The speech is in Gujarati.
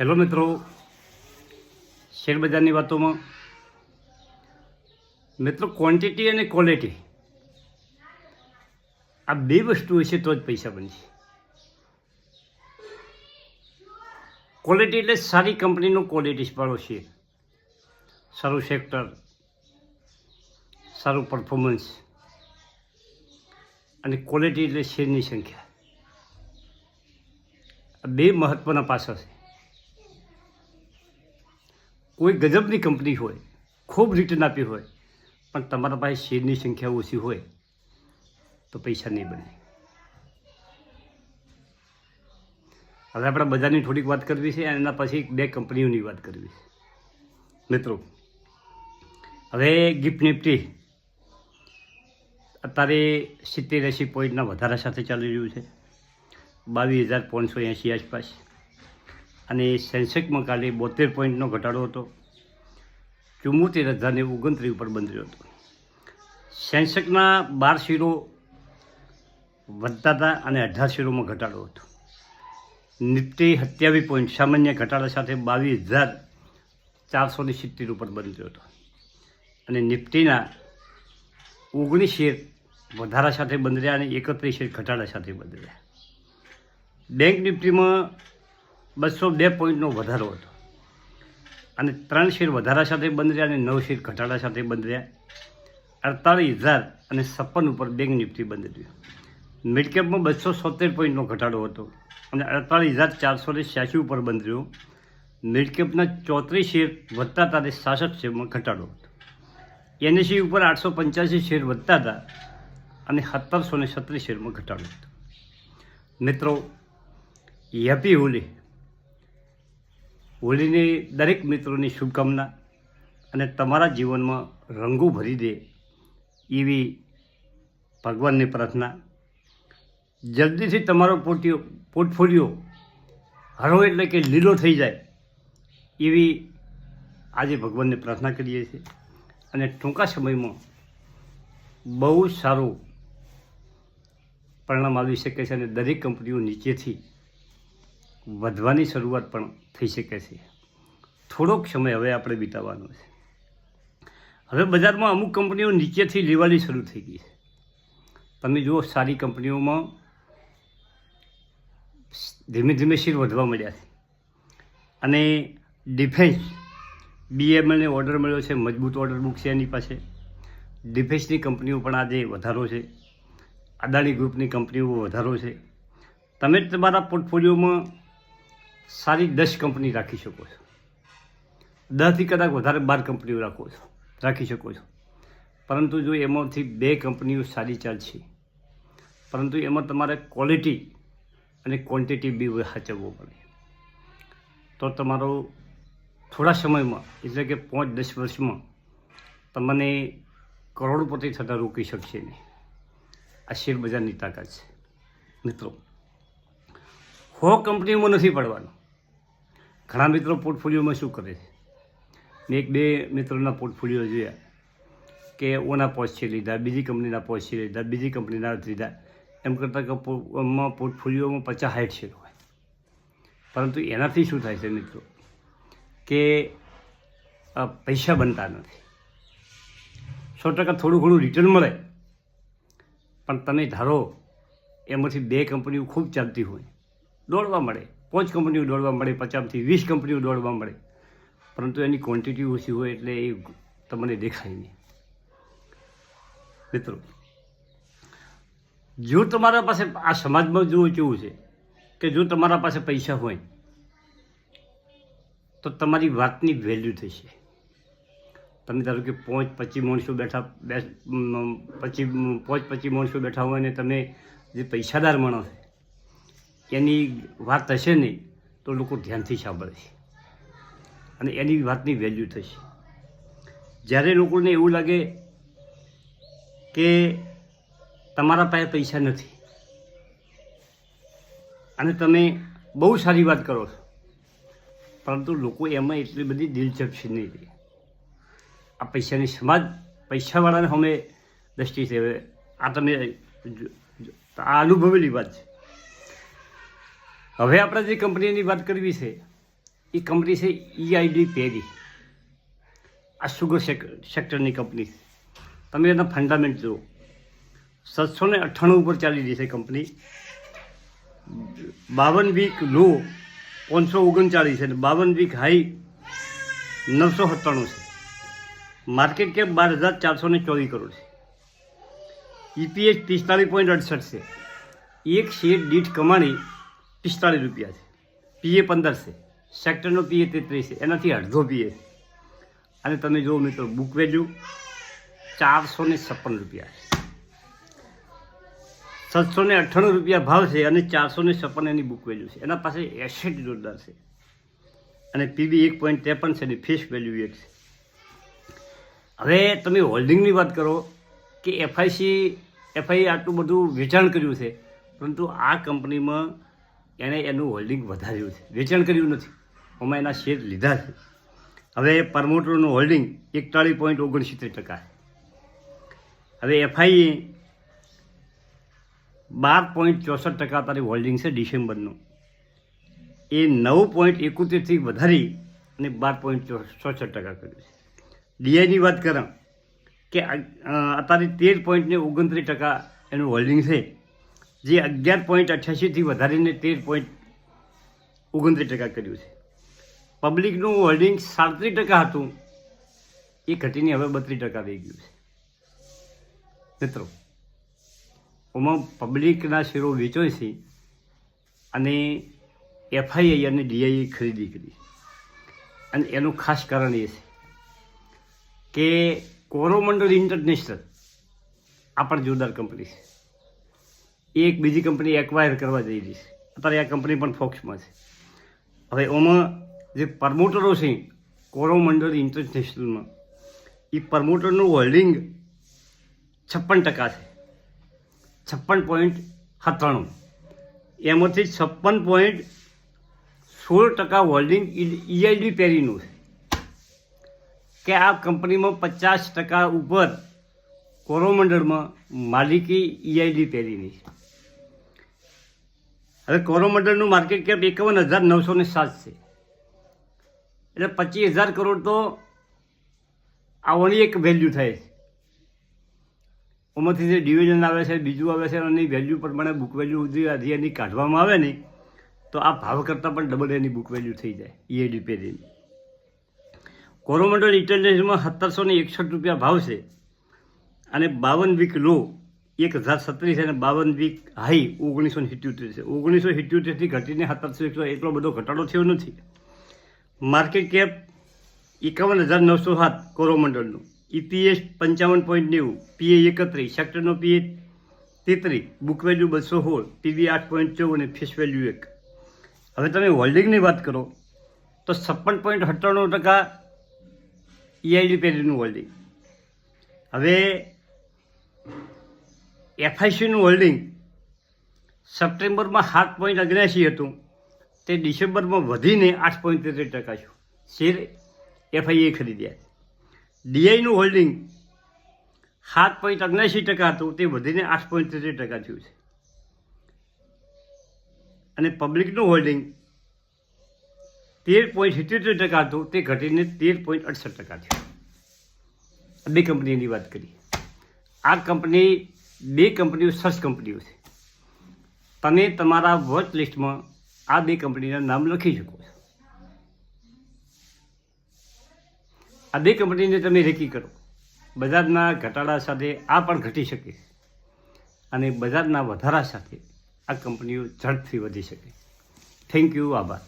હેલો મિત્રો. શેરબજારની વાતોમાં. મિત્રો ક્વોન્ટિટી અને ક્વોલિટી આ બે વસ્તુ હશે તો જ પૈસા બનશે. ક્વોલિટી એટલે સારી કંપનીનો ક્વોલિટી વાળો શેર સારું સેક્ટર સારું પરફોર્મન્સ અને ક્વોલિટી એટલે શેરની સંખ્યા. આ બે મહત્ત્વના પાસા છે. કોઈ ગજબની કંપની હોય, ખૂબ રિટર્ન આપ્યું હોય, પણ તમારા પાસે શેરની સંખ્યા ઓછી હોય, તો પૈસા નહીં બને. હવે આપણે બજારની થોડીક વાત કરવી છે અને એના પછી બે કંપનીઓની વાત કરવી છે. મિત્રો, હવે ગિફ્ટ નિફ્ટી અત્યારે સિત્તેર એંસી પોઈન્ટના વધારા સાથે ચાલી રહ્યું છે. બાવીસ હજાર પાંચસો એંસી આસપાસ. અને સેન્સેક્સમાં કાલે બોતેર પોઈન્ટનો ઘટાડો હતો. ચુમ્મોતેર હજારને ઓગણત્રીસ ઉપર બંધ રહ્યો હતો. સેન્સેક્સના બાર શેરો વધતા હતા અને અઢાર શેરોમાં ઘટાડો હતો. નિફ્ટી સત્યાવીસ પોઈન્ટ સામાન્ય ઘટાડા સાથે બાવીસ હજાર ચારસો ને સિત્તેર ઉપર બંધ થયો હતો. અને નિફ્ટીના ઓગણીસ શેર વધારા સાથે બંધ રહ્યા અને એકત્રીસ શેર ઘટાડા સાથે બંધ રહ્યા. બેંક નિફ્ટીમાં બસો બે પોઈન્ટનો વધારો હતો. અને ત્રણ શેર વધારા સાથે બંધ રહ્યા અને નવ શેર ઘટાડા સાથે બંધ રહ્યા. અડતાલીસ હજાર અને છપ્પન ઉપર બેંક નિફ્ટી બંધ રહ્યું મિડકેપમાં બસો સોતેર પોઈન્ટનો ઘટાડો હતો અને અડતાલીસ હજાર ચારસો ને છ્યાસી ઉપર બંધ રહ્યો. મિડકેપના ચોત્રીસ શેર વધતા હતા અને સાસઠ શેરમાં ઘટાડો હતો. એનએસી ઉપર આઠસો પંચ્યાસી શેર વધતા હતા અને સત્તરસો ને છત્રીસ શેરમાં ઘટાડો હતો. મિત્રો હેપી હોલી હોલીની દરેક મિત્રોની શુભકામના અને તમારા જીવનમાં રંગો ભરી દે એવી ભગવાનની પ્રાર્થના. જલ્દીથી તમારો પોટિયો પોર્ટફોલિયો હરો એટલે કે લીલો થઈ જાય એવી આજે ભગવાનને પ્રાર્થના કરીએ છીએ. અને ટૂંકા સમયમાં બહુ સારું પરિણામ આવી શકે છે અને દરેક કંપનીઓ નીચેથી વધવાની શરૂઆત પણ થઈ શકે છે. થોડોક સમય હવે આપણે વિતાવવાનો છે. હવે બજારમાં અમુક કંપનીઓ નીચેથી લેવાની શરૂ થઈ ગઈ છે. તમે જુઓ, સારી કંપનીઓમાં ધીમે ધીમે શેર વધવા મળ્યા છે. અને ડિફેન્સ બીએમએલને ઓર્ડર મળ્યો છે, મજબૂત ઓર્ડર બુક છે એની પાસે. ડિફેન્સની કંપનીઓ પણ આજે વધારો છે. અદાણી ગ્રુપની કંપનીઓ વધારો છે. તમે તમારા પોર્ટફોલિયોમાં સારી દસ કંપની રાખી શકો છો. દસથી કદાચ વધારે બાર કંપનીઓ રાખો છો, રાખી શકો છો. પરંતુ જો એમાંથી બે કંપનીઓ સારી ચાલશે, પરંતુ એમાં તમારે ક્વોલિટી અને ક્વોન્ટિટી બી સાચવવો પડે. તો તમારો થોડા સમયમાં, એટલે કે પાંચ દસ વર્ષમાં, તમને કરોડપતિ થતાં રોકી શકશે નહીં. આ શેર બજારની તાકાત છે. મિત્રો, હો કંપનીઓમાં નથી પડવાનું. ઘણા મિત્રો પોર્ટફોલિયોમાં શું કરે છે? ને એક બે મિત્રોના પોર્ટફોલિયો જોયા કે ઓના છે લીધા, બીજી કંપનીના છે લીધા, બીજી કંપનીના લીધા. એમ કરતાં કે પોર્ટફોલિયોમાં પચાસ હાઈટ શેર હોય પરંતુ એનાથી શું થાય છે મિત્રો? કે પૈસા બનતા નથી. સો ટકા થોડું ઘણું રિટર્ન મળે. પણ તમે ધારો, એમાંથી બે કંપનીઓ ખૂબ ચાલતી હોય, દોડવા મળે. પાંચ કંપનીઓ દોડવા મળે, પચાસથી વીસ કંપનીઓ દોડવા મળે. પરંતુ એની ક્વોન્ટિટી ઓછી હોય એટલે એ તમને દેખાય નહીં. મિત્રો, જો તમારા પાસે, આ સમાજમાં જોવું કેવું છે, કે જો તમારા પાસે પૈસા હોય, તો તમારી વાતની વેલ્યુ થશે તમે ધારો કે પાંચ પચીસ માણસો બેઠા, બે પચીસ, પાંચ પચીસ માણસો બેઠા હોય ને તમે જે પૈસાદાર માણસ એની વાત હશે નહીં, તો લોકો ધ્યાનથી સાંભળશે. અને એની વાતની વેલ્યુ થશે. જ્યારે લોકોને એવું લાગે કે તમારા પાસે પૈસા નથી, અને તમે બહુ સારી વાત કરો છો, પરંતુ લોકો એમાં એટલી બધી દિલચસ્પી નહીં રહી. આ પૈસાની સમાજ, પૈસાવાળાને અમે દ્રષ્ટિ હવે આ તમે આ અનુભવેલી વાત છે. હવે આપણે જે કંપનીની વાત કરવી છે એ કંપની છે ઈઆઈડી પેરી. આ સુગર સેક્ટરની કંપની. તમે એના ફંડામેન્ટ જુઓ. સાતસો ને અઠ્ઠાણું ઉપર ચાલી રહી છે કંપની. બાવન વીક લો પાંચસો ઓગણચાળીસ અને બાવન વીક હાઈ નવસો સત્તાણું છે. માર્કેટ કેપ બાર હજાર ચારસો ને ચોવીસ કરોડ છે. ઈપીએચ પિસ્તાળીસ પોઈન્ટ અડસઠ છે. એક શેર દીઠ કમાણી પિસ્તાળીસ રૂપિયા છે. પીએ પંદર છે. સેક્ટરનો પીએ તેત્રીસ છે. એનાથી અડધો પીએ છે. અને તમે જુઓ મિત્રો બુક વેલ્યુ ચારસો ને છપ્પન રૂપિયા છે. સાતસો ને અઠ્ઠાણું રૂપિયા ભાવ છે અને ચારસો ને છપ્પન એની બુક વેલ્યુ છે. એના પાસે એસેટ જોરદાર છે. અને પીબી એક પોઈન્ટ ત્રેપન છે અને ફેસ વેલ્યુ એક છે. હવે તમે હોલ્ડિંગની વાત કરો કે એફઆઈસી એફઆઈ આટલું બધું વેચાણ કર્યું છે. પરંતુ આ કંપનીમાં એણે એનું હોલ્ડિંગ વધાર્યું છે. વેચાણ કર્યું નથી. અમે એના શેર લીધા છે. હવે પરમોટરનું હોલ્ડિંગ એકતાળીસ પોઈન્ટ ઓગણસિત્તેર ટકા હવે એફઆઈ બાર પોઈન્ટ ચોસઠ ટકા તારી હોલ્ડિંગ છે ડિસેમ્બરનું. એ નવ પોઈન્ટ એકોતેરથી વધારી અને બાર પોઈન્ટ ચોસઠ ટકા કર્યું છે. ડીઆઈની વાત કਰਾਂ કે અત્યારે તેર પોઈન્ટ ને ઓગણત્રીસ ટકા એનું હોલ્ડિંગ છે. જે અગિયાર પોઈન્ટ અઠ્યાસીથી વધારીને તેર પોઈન્ટ ઓગણત્રીસ ટકા કર્યું છે. પબ્લિકનું હોલ્ડિંગ સાડત્રીસ ટકા હતું. એ ઘટીને હવે બત્રીસ ટકા થઈ ગયું છે. મિત્રો, ઓમાં પબ્લિકના શેરો વેચાય છે અને એફઆઈઆઈ અને ડીઆઈએ ખરીદી કરી. અને એનું ખાસ કારણ એ છે કે કોરોમંડળ ઇન્ટરનેશનલ આ પણ જોરદાર કંપની છે. એ એક બીજી કંપની એક્વાયર કરવા જઈ રહી છે. અત્યારે આ કંપની પણ ફોક્સમાં છે. હવે ઓમાં જે પ્રમોટરો છે કોરોમંડળ ઇન્ટરનેશનલમાં એ પ્રમોટરનું હોલ્ડિંગ છપ્પન ટકા છે. છપ્પન પોઈન્ટ સત્તાણું. એમાંથી છપ્પન પોઈન્ટ સોળ ટકા હોલ્ડિંગ ઈઆઈડી પેરીનું છે. કે આ કંપનીમાં પચાસ ટકા ઉપર કોરોમંડળમાં માલિકી ઈઆઈડી પેરીની છે. હવે કોરોમંડળનું માર્કેટ કેપ એકાવન હજાર નવસો ને સાત છે. એટલે પચીસ હજાર કરોડ તો આવવાની એક વેલ્યુ થાય છે. એમાંથી જે ડિવિઝન આવે છે, બીજું આવે છે અને વેલ્યુ પ્રમાણે બુક વેલ્યુ આધી એની કાઢવામાં આવે ને, તો આ ભાવ કરતાં પણ ડબલ એની બુક વેલ્યુ થઈ જાય ઈઆઈડી પેરીની કોરોમંડળ ઇન્ટરનેશનલમાં સત્તરસો ને એકસઠ રૂપિયા ભાવ છે. અને બાવન વીક લો એક હજાર સત્રીસ અને બાવન વીક હાઈ ઓગણીસો સિત્યોતેર છે. ઓગણીસો સિત્યોતેરથી ઘટીને સત્તરસો એકસો એટલો બધો ઘટાડો થયો નથી. માર્કેટ કેપ એકાવન હજાર નવસો સાત કોરોમંડળનું ઈપીએસ પંચાવન પોઈન્ટ નેવું પીએ એકત્રીસ, સેક્ટરનો પીએ તેત્રીસ, બુક વેલ્યુ બસો સોળ પીવી આઠ પોઈન્ટ ચૌદ અને ફેસ વેલ્યુ એક. હવે તમે હોલ્ડિંગની વાત કરો, તો છપ્પન પોઈન્ટ અઠ્ઠાણું ટકા ઈઆઈડી પેરીનું હોલ્ડિંગ. હવે એફઆઈસીનું હોલ્ડિંગ સપ્ટેમ્બરમાં સાત પોઈન્ટ અગ્યાસી હતું. તે ડિસેમ્બરમાં વધીને આઠ પોઈન્ટ તેત્રીસ ટકા છું. શેર એફઆઈએ ખરીદ્યા ડીઆઈનું હોલ્ડિંગ સાત પોઈન્ટ અગ્યાસી ટકા હતું. તે વધીને આઠ પોઈન્ટ તેત્રીસ ટકા થયું છે. અને પબ્લિકનું હોલ્ડિંગ તેર પોઈન્ટ સિત્યોતેર ટકા હતું. તે ઘટીને તેર પોઈન્ટ અડસઠ ટકા થયું. બે કંપનીની વાત કરી આ કંપની બે કંપનીઓ સર્ચ કંપનીઓ છે. તમે તમારા વોચ લિસ્ટમાં આ બે કંપનીના નામ લખી શકો છો. આ બે કંપનીને તમે રેકી કરો. બજારના ઘટાડા સાથે આ પણ ઘટી શકે અને બજારના વધારા સાથે આ કંપનીઓ ઝડપથી વધી શકે થેન્ક યુ આભાર.